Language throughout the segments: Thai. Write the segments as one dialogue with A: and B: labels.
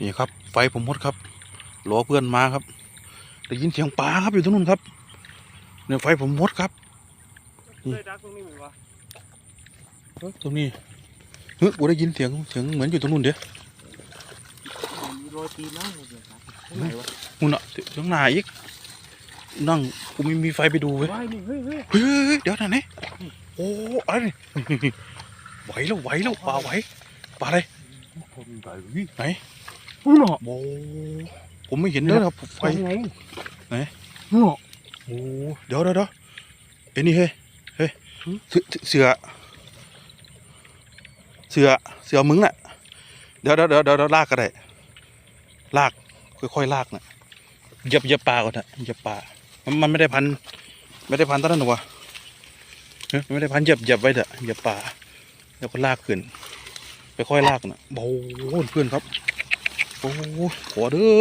A: นี่ครับ ไฟผมหมดครับรอเพื่อนมาครับได้ยินเสียงปลาครับอยู่ตรงนู้นครับเนี่ยไฟผมหมดครับ
B: เคยดักตรงนี้ไหมวะ
A: เอ้ยตรงนี้เฮ้ยกูได้ยินเสียงเสียงเหมือนอยู่ตรงนู้นเด้
B: มีรอยตีนแล้วเลยครับตรงไหนวะ
A: นู่นน่ะเสียงหนาอีกนั่งกูไม่มีไฟไปดูเว้ย
B: ว้ายนี่เฮ้ยเฮ้ย
A: เฮ้ยเฮ้ยเฮ้ยเดี๋ยวนะเนี่ยโอ้อะไรนี่ไหวแล้วไหวแล้วปลาไหวปลาอะไร
B: คนใหญ่วิ่ง
A: ไหน
B: อู้หนอ
A: โอ้ผมไม่เห็นเลยครับไฟ
B: ไง
A: ไหน
B: หนอ
A: โอ้เดี๋ยวเดี๋ยวเดี๋ยวเอ้ยนี่เฮ้ยเฮ้ยเสือเสือเสือเสือมึงน่ะเดี๋ยวเดี๋ยวเดี๋ยวเดี๋ยวลากก็ได้ลากค่อยๆลากน่ะเหยียบเหยียบปลาก่อนนะเหยียบปลามันมันไม่ได้พัน ไม่ได้พันตั้งนั้นหรอกวะเฮ้ยมันไม่ได้พันเหยียบเหยียบไว้เถอะเหยียบปลาแล้วก็ลากขึ้นค่อยๆลากน่ะโอ้โหเพื่อนครับ โอ้โหขอเด้อ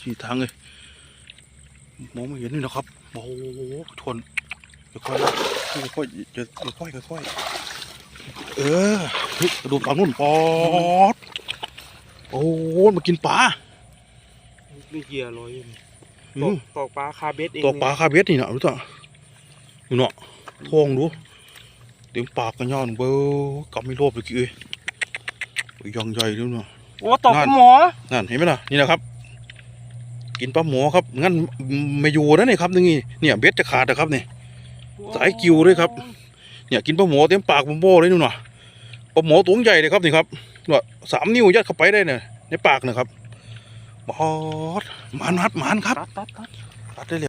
A: ที่ทางเลยมองไม่เห็นนี่นะครับโอ้โหทนค่อยๆลากค่อยๆจะค่อยๆค่อยๆเออเฮ้ยกระดูกฝั่งนู้นปอดโอ้โหมากินปลา
B: มีเหยื่อลอยอยู่นี่
A: อื
B: ต
A: ม
B: กตกปลาคาเบสเอง
A: ตัวปลาคาเบ็ดนี่นะรู้จักดูเนาะท้องดูเต็มปากกันย้อนเบ้อกำไม่โลภเลยกี่เอ้ยโอ้ยยังใหญ่ด้วยเนาะ
B: โอ้ตก
A: นั่น
B: หมอ
A: นั่นเห็นไหมล่ะนี่นะครับ กินปลาหมอครับงั้นไม่อยู่นะนี่ครับนี่เนี่ยเบ็ดจะขาดนะครับนี่สายกิวด้วยครับ เนี่ยกินปลาหมอเต็มปากผมโบ้เลยนู่นน่ะปลาหมอตัวใหญ่เลยครับนี่ครับว่าสามนิ้วยัดเข้าไปได้เนี่ยในปากนะครับบอดหมานมัดหมานครับ
B: ตัดตัดตัด
A: ตัดได้เลย